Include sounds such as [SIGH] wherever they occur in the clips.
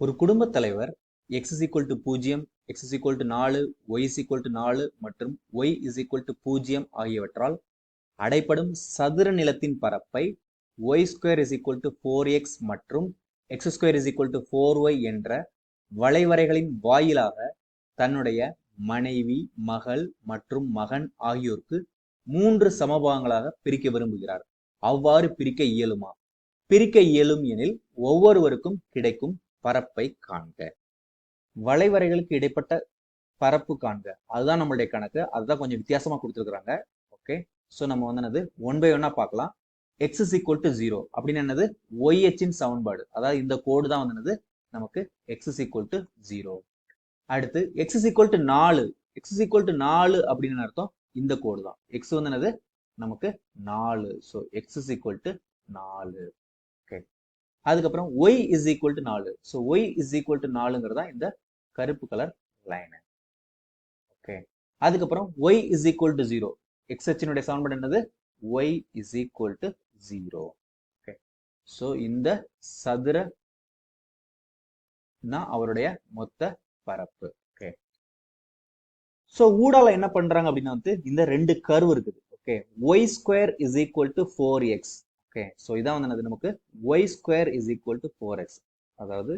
ஒரு குடும்பத் தலைவர் எக்ஸ் இஸ் ஈக்குவல் டு பூஜ்ஜியம் எக்ஸ் இஸ் ஈக்குவல் டு நாலு ஒய் இஸ் ஈக்குவல் டு நாலு மற்றும் ஒய் இஸ் ஈக்குவல் டு பூஜ்ஜியம் ஆகியவற்றால் அடைப்படும் சதுர நிலத்தின் பரப்பை y square is equal to four x மற்றும் x square is equal to four y என்ற வளைவரைகளின் வாயிலாக தன்னுடைய மனைவி மகள் மற்றும் மகன் ஆகியோருக்கு மூன்று சமபாகங்களாக பிரிக்க விரும்புகிறார். அவ்வாறு பிரிக்க இயலுமா? பிரிக்க இயலும் எனில் ஒவ்வொருவருக்கும் கிடைக்கும் பரப்பை காண்க. வளைவரைகளுக்கு இடைப்பட்ட பரப்பு காண்க. அதுதான் நம்மளுடைய கணக்கு. அதுதான் கொஞ்சம் வித்தியாசமா கொடுத்துருக்குறாங்க. ஓகே ஸோ நம்ம வந்து என்னது? ஒன் பை ஒன்னா பார்க்கலாம். X is equal to zero அப்படின்னு என்னது? ஒய்ஹெச்சின் சமன்பாடு. அதாவது இந்த கோடு தான் வந்து என்னது? நமக்கு x is equal to zero அடுத்து எக்ஸ் இஸ் ஈக்குவல் டு நாலு. எக்ஸ் இஸ் ஈக்குவல் டு நாலு அப்படின்னு அர்த்தம்? இந்த கோடு தான். எக்ஸ் வந்து என்னது? நமக்கு நாலு. So x is equal to நாலு. அதுக்கப்புறம் ஒய் இஸ் ஈக்குவல் டு நாலு. So y is equal to நாலுங்கிறது இந்த கருப்பு கலர் லைனு ஓகே அதுக்கப்புறம் y is equal to zero x ஹெச்சினுடைய சமன்பாடு என்னது? Y is equal to zero okay so இந்த சதுர தான் அவருடைய மொத்த பரப்பு. ஓகே ஸோ ஊடால என்ன பண்றாங்க அப்படின்னா வந்து இந்த ரெண்டு கர்வ் இருக்குது. Okay y square is equal to four x okay so இதான் வந்து என்னது நமக்கு? Y square is equal to four x அதாவது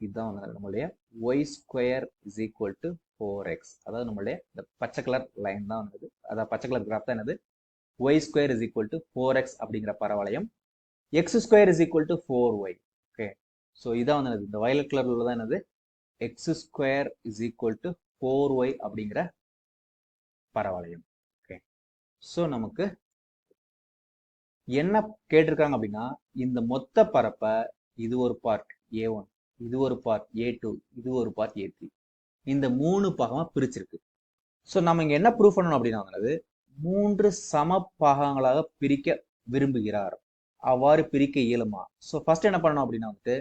இதுதான் வந்து நம்மளுடைய y square is equal to four x அதாவது நம்மளுடைய இந்த பச்சை கலர் லைன் தான் வந்தது அதாவது பச்சை கலர் கிராஃப் தான் என்னது? Y square is equal to four x அப்படிங்கிற பரவளையம். X square is equal to four y okay so இதான் வந்து என்னது? இந்த வயலட் கலர்ல உள்ளதான் என்னது? X square is equal to four y அப்படிங்கிற பரவளையம். ஓகே ஸோ நமக்கு என்ன கேட்டிருக்காங்க அப்படின்னா இந்த மொத்த பரப்பை இது ஒரு பார்ட் ஏ ஒன் இது ஒரு பார்ட் ஏ டூ இது ஒரு பார்ட் ஏ த்ரீ இந்த மூணு பாகமா பிரிச்சிருக்கு. ஸோ நம்ம இங்கே என்ன ப்ரூவ் பண்ணணும் அப்படின்னா மூன்று சம பாகங்களாக பிரிக்க விரும்புகிறார். அவ்வாறு பிரிக்க இயலுமா? ஸோ ஃபர்ஸ்ட் என்ன பண்ணணும் அப்படின்னா வந்துட்டு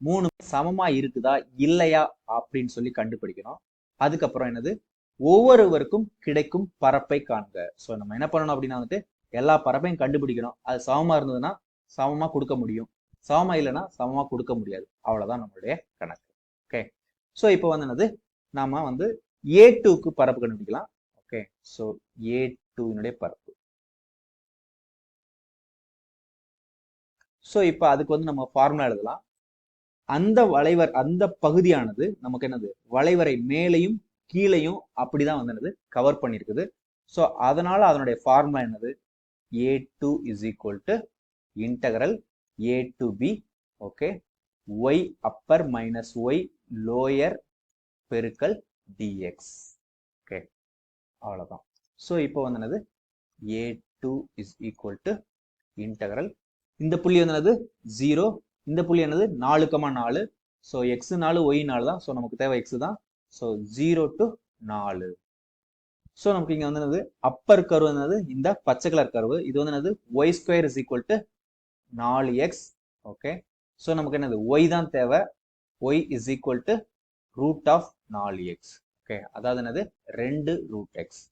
மூணு சமமா இருக்குதா இல்லையா அப்படின்னு சொல்லி கண்டுபிடிக்கணும். அதுக்கப்புறம் என்னது? ஒவ்வொருவருக்கும் கிடைக்கும் பரப்பை காண்க. ஸோ நம்ம என்ன பண்ணணும் அப்படின்னா வந்துட்டு எல்லா பரப்பையும் கண்டுபிடிக்கணும். அது சமமா இருந்ததுன்னா சமமா கொடுக்க முடியும். சமமா இல்லைன்னா சமமா கொடுக்க முடியாது. அவ்வளவுதான் நம்மளுடைய கணக்கு. ஓகே ஸோ இப்போ வந்து என்னது? நாம வந்து ஏ டூக்கு பரப்பு கண்டுபிடிக்கலாம். ஓகே ஸோ ஏ டூனுடைய பரப்பு ஸோ இப்போ அதுக்கு வந்து நம்ம ஃபார்முலா எழுதலாம். அந்த வளைவர் அந்த பகுதியானது நமக்கு என்னது? வளைவரை மேலையும் கீழையும் அப்படிதான் வந்து என்னது? கவர் பண்ணியிருக்குது ஸோ அதனால அதனுடைய ஃபார்முலா என்னது? A two is equal to integral A to B okay y upper minus y lower பெருக்கல் டிஎக்ஸ் ஓகே அவ்வளோதான் ஸோ இப்போ வந்து என்னது A two is equal to integral இந்த புள்ளி வந்து என்னது ஜீரோ இந்த புள்ளி என்னது நாலு கமா நாலு. ஸோ எக்ஸு நாலு ஒய் நாலு தான் ஸோ நமக்கு தேவை எக்ஸ் தான். ஸோ ஜீரோ டு நாலு. ஸோ நமக்கு இங்கே வந்து என்னது? அப்பர் கர்வ் என்னது? இந்த பச்சை கலர் கர்வு இது வந்து என்னது? Y square is equal to நாலு எக்ஸ் ஓகே ஸோ நமக்கு என்னது? ஒய் தான் தேவை. Y is equal to root of நாலு எக்ஸ் ஓகே அதாவது என்னது? ரெண்டு ரூட் எக்ஸ்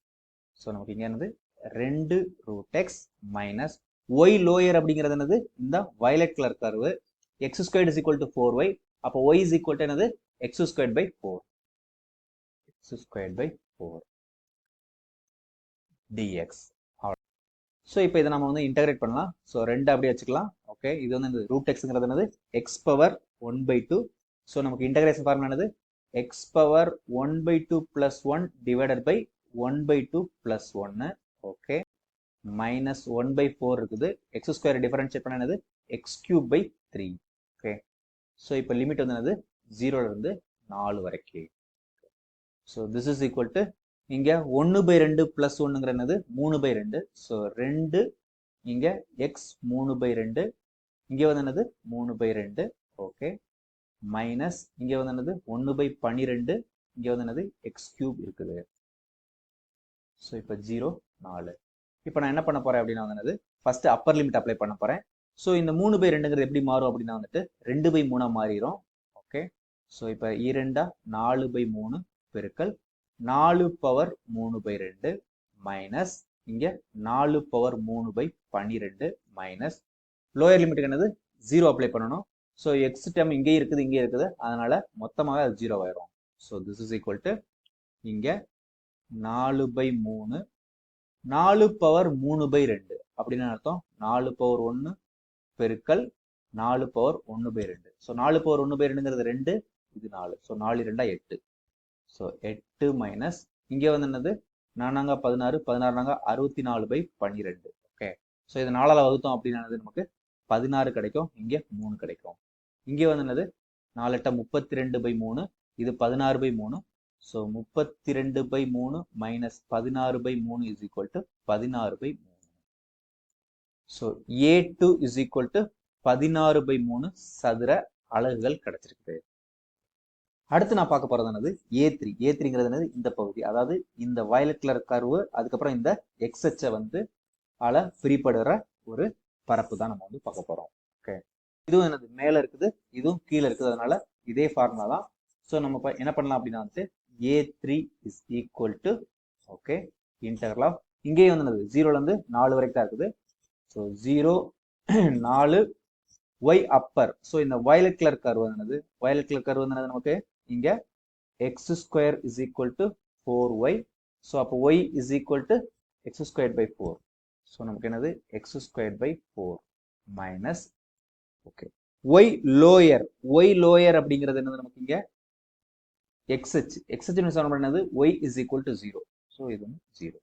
ஸோ நமக்கு இங்கே என்னது? ரெண்டு root x minus y lower அப்படிங்கிறது என்னது? இந்த violet colour curve x square is equal to four y அப்போ ஒய் இஸ் ஈக்குவல் டு என்னது? X square by four x square by four dx so இப்போ இதை நம்ம வந்து இன்டகிரேட் பண்ணலாம். ஸோ ரெண்டு அப்படியே வச்சுக்கலாம். ஓகே இது வந்து இந்த ரூட் எக்ஸுங்கிறது என்னது? X power one by two so நமக்கு இன்டகிரேஷன் ஃபார்ம் என்னது? X power one by two plus one divided by one by two plus ஒன்று okay minus one by four இருக்குது. எக்ஸ் ஸ்கொயர் டிஃபரன்ஷியேட் பண்ண என்னது? X cube by three okay so இப்போ limit வந்து என்னது? ஜீரோலேருந்து நாலு வரைக்கும். So this is equal to இங்க ஒன்று பை ரெண்டு பிளஸ் ஒன்னுங்கிற என்னது? மூணு பை ரெண்டு. ஸோ ரெண்டு இங்க எக்ஸ் மூணு பை ரெண்டு. இங்க வந்து என்னது? மூணு பை ரெண்டு. ஓகே மைனஸ் இங்க வந்து என்னது? ஒன்று பை பன்னிரெண்டு இங்க வந்து என்னது? எக்ஸ் கியூப் இருக்குது. ஸோ இப்போ ஜீரோ நாலு. இப்போ நான் என்ன பண்ண போறேன் அப்படின்னா வந்து ஃபஸ்ட்டு அப்பர் லிமிட் அப்ளை பண்ண போறேன். ஸோ இந்த மூணு பை ரெண்டுங்கிறது எப்படி மாறும் அப்படின்னா வந்துட்டு ரெண்டு பை மூணா மாறிடும் ஓகே ஸோ இப்போ இரண்டா நாலு பை மூணு பெருக்கல் நாலு பவர் மூணு பை ரெண்டு மைனஸ் இங்க நாலு பவர் மூணு பை பன்னிரெண்டு மைனஸ் லோயர் லிமிட்டுக்கு என்னது? ஜீரோ அப்ளை பண்ணணும். ஸோ எக்ஸ் டேம் இங்கே இருக்குது இங்கே இருக்குது. அதனால மொத்தமாக அது ஜீரோ ஆயிரும். So this is equal to இங்கே நாலு பை மூணு. நாலு பவர் மூணு பை ரெண்டு. அப்படின்னு அர்த்தம். நாலு பவர் ஒன்று பெருக்கல் நாலு பவர் ஒன்று பை ரெண்டு. ஸோ நாலு பவர் ஒன்று பை ரெண்டுங்கிறது ரெண்டு இது நாலு. ஸோ நாலு ரெண்டா எட்டு. ஸோ எட்டு மைனஸ் இங்கே வந்து என்னது? நானாங்க பதினாறு பதினாறுனாங்க அறுபத்தி நாலு பை பன்னிரெண்டு. ஓகே ஸோ இது நாலால் வகுத்தோம் அப்படின்னா நமக்கு பதினாறு கிடைக்கும் இங்கே மூணு கிடைக்கும். இங்கே வந்து என்னது? நாலு எட்டா முப்பத்தி ரெண்டு பை மூணு இது பதினாறு பை மூணு. ஸோ முப்பத்தி ரெண்டு பை மூணு மைனஸ் பதினாறு பை மூணு இஸ் ஈக்குவல் டு பதினாறு பை மூணு. So A two is equal to பதினாறு பை மூணு சதுர அலகுகள் கிடைச்சிருக்குது. அடுத்து நான் பார்க்க போறது என்னது? ஏ த்ரீ ஏ த்ரீங்கிறது என்னது? இந்த பகுதி. அதாவது இந்த வயலட் கலர் கருவு அதுக்கப்புறம் இந்த எக்ஸ்எச்சை வந்து ஆல பிரிப்படுற ஒரு பரப்பு தான் நம்ம வந்து பார்க்க போறோம். ஓகே இதுவும் என்னது? மேல இருக்குது. இதுவும் கீழே இருக்குது. அதனால இதே ஃபார்முலா தான். ஸோ நம்ம என்ன பண்ணலாம் அப்படின்னா வந்து A three is equal to okay interval of இங்கேயும் வந்து என்னது? ஜீரோல இருந்து நாலு வரைக்கும் தான் இருக்குது. ஸோ ஜீரோ [CLEARS THROAT] நாலு ஒய் அப்பர் ஸோ இந்த வயலட் கலர் கர்வ் என்னது? வயலட் கலர் கர்வ் என்னது நமக்கு? இங்க x square is equal to four y so அப்போ y is equal to x square by four so நமக்கு என்னது? X square by four minus okay y lower y lower அப்படிங்கிறது என்னது நமக்கு இங்க? எக்ஸ்ஹெச் எக்ஸ்ஹெச் சமம் என்னது? Y is equal to zero so இது வந்து ஜீரோ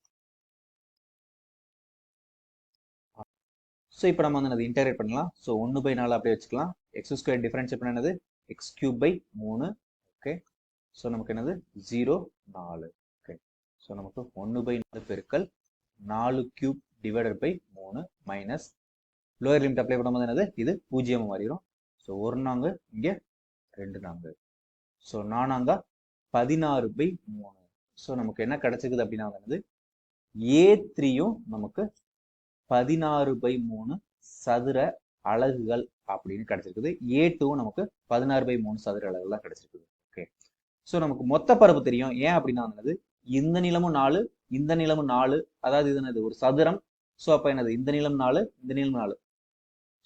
ஸோ இப்போ நம்ம வந்து அது இன்டகிரேட் பண்ணலாம். ஸோ ஒன்று பை நாலு அப்படியே வச்சுக்கலாம். எக்ஸ் ஸ்கொயர் டிஃபரன்ஷியேட் என்னது? எக்ஸ் கியூப் பை மூணு. ஓகே ஸோ நமக்கு என்னது? ஜீரோ நாலு. ஓகே ஸோ நமக்கு ஒன்று பை நாலு பெருக்கல் நாலு கியூப் டிவைடட் பை மூணு மைனஸ் லோயர் லிமிட் அப்ளை பண்ணும்போது என்னது? இது பூஜ்ஜியம் மாறிடும் ஸோ ஒரு நாங்கு இங்கே ரெண்டு நாங்கு ஸோ நானாங்கா பதினாறு பை மூணு. ஸோ நமக்கு என்ன கிடச்சிக்குது அப்படின்னா வந்து ஏ த்ரீயும் நமக்கு பதினாறு பை மூணு சதுர அலகுகள் அப்படின்னு கிடச்சிருக்குது. ஏ டூவும் நமக்கு பதினாறு பை மூணு சதுர அலகுகள் தான் கிடச்சிருக்குது. ஓகே ஸோ நமக்கு மொத்த பரப்பு தெரியும். ஏன் அப்படின்னா என்னது? இந்த நிலமும் நாலு இந்த நிலமும் நாலு. அதாவது இது என்னது? ஒரு சதுரம். ஸோ அப்போ என்னது? இந்த நிலம் நாலு இந்த நிலம் நாலு.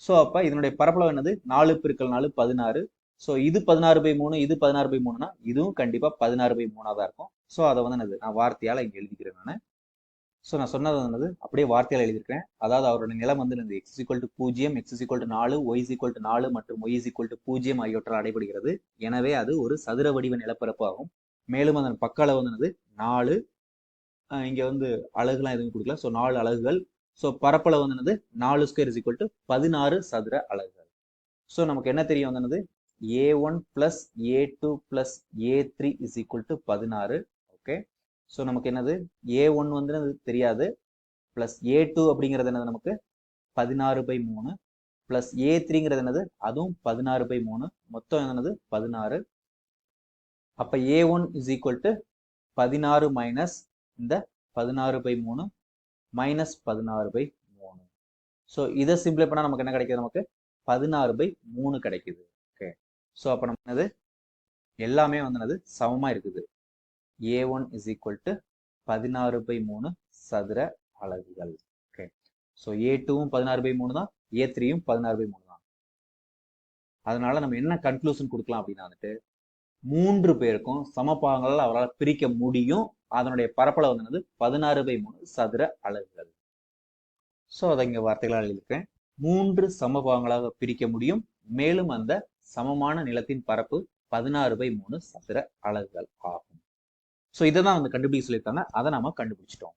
ஸோ அப்போ இதனுடைய பரப்பளவு என்னது? நாலு பெருக்கல் நாலு பதினாறு. ஸோ இது பதினாறு பை மூணு இது பதினாறு பை மூணுனா இதுவும் கண்டிப்பாக பதினாறு பை மூணாக தான் இருக்கும். ஸோ அதை வந்து என்னது? நான் வார்த்தையால் இங்கே எழுதிக்கிறேன் நான். ஸோ நான் சொன்னது வந்து அப்படியே வார்த்தையால் எழுதியிருக்கிறேன். அதாவது அவரோட நிலம் வந்து இந்த எக்ஸ் ஈக்குவல் டு பூஜ்ஜியம் எக்ஸ் ஈக்குவல் டு நாலு ஒய் ஈக்குவல் டு நாலு மற்றும் ஒய் ஈக்குவல் டு பூஜ்ஜியம் ஆகியவற்றால் அடைபடுகிறது. எனவே அது ஒரு சதுர வடிவ நிலப்பரப்பு ஆகும். மேலும் அதன் பக்க அளவு வந்து நாலு. இங்கே வந்து அலகுலாம் எதுவும் கொடுக்கல. ஸோ நாலு அலகுகள். ஸோ பரப்பளவு வந்து நாலு ஸ்கொயர் இஸ் ஈக்குவல் டு பதினாறு சதுர அலகுகள். ஸோ நமக்கு என்ன தெரியும்? வந்து A one plus A two plus A three is equal to பதினாறு. ஸோ நமக்கு என்னது? ஏ ஒன் வந்து என்னது தெரியாது. பிளஸ் ஏ டூ அப்படிங்கிறது என்னது நமக்கு? பதினாறு பை மூணு. பிளஸ் ஏ த்ரீங்கிறது என்னது? அதுவும் பதினாறு பை மூணு. மொத்தம் என்னது? பதினாறு. அப்போ A one is equal to பதினாறு மைனஸ் இந்த பதினாறு பை மூணு மைனஸ் பதினாறு பை மூணு. ஸோ இதை சிம்பிளை பண்ணால் நமக்கு என்ன கிடைக்குது நமக்கு? பதினாறு பை மூணு கிடைக்குது. ஓகே ஸோ அப்போ நம்ம என்னது? எல்லாமே வந்து என்னது சமமாக இருக்குது. A one is equal to பதினாறு பை மூணு சதுர அலகுகள். ஓகே ஸோ ஏ டூவும் பதினாறு பை மூணு தான் ஏ த்ரீயும் பதினாறு பை மூணு தான். அதனால நம்ம என்ன கன்க்ளூஷன் கொடுக்கலாம் அப்படின்னா வந்துட்டு மூன்று பேருக்கும் சமபாகங்களால் அவரால் பிரிக்க முடியும். அதனுடைய பரப்பளவு வந்து பதினாறு பை மூணு சதுர அலகுகள். ஸோ அதை இங்கே வார்த்தைகளாக எழுதியிருக்கேன். மூன்று சமபாகங்களாக பிரிக்க முடியும். மேலும் அந்த சமமான நிலத்தின் பரப்பு பதினாறு பை மூணு சதுர அலகுகள் ஆகும். ஸோ இதை தான் வந்து கண்டுபிடிக்க சொல்லியிருக்காங்க. அதை நாம கண்டுபிடிச்சிட்டோம்.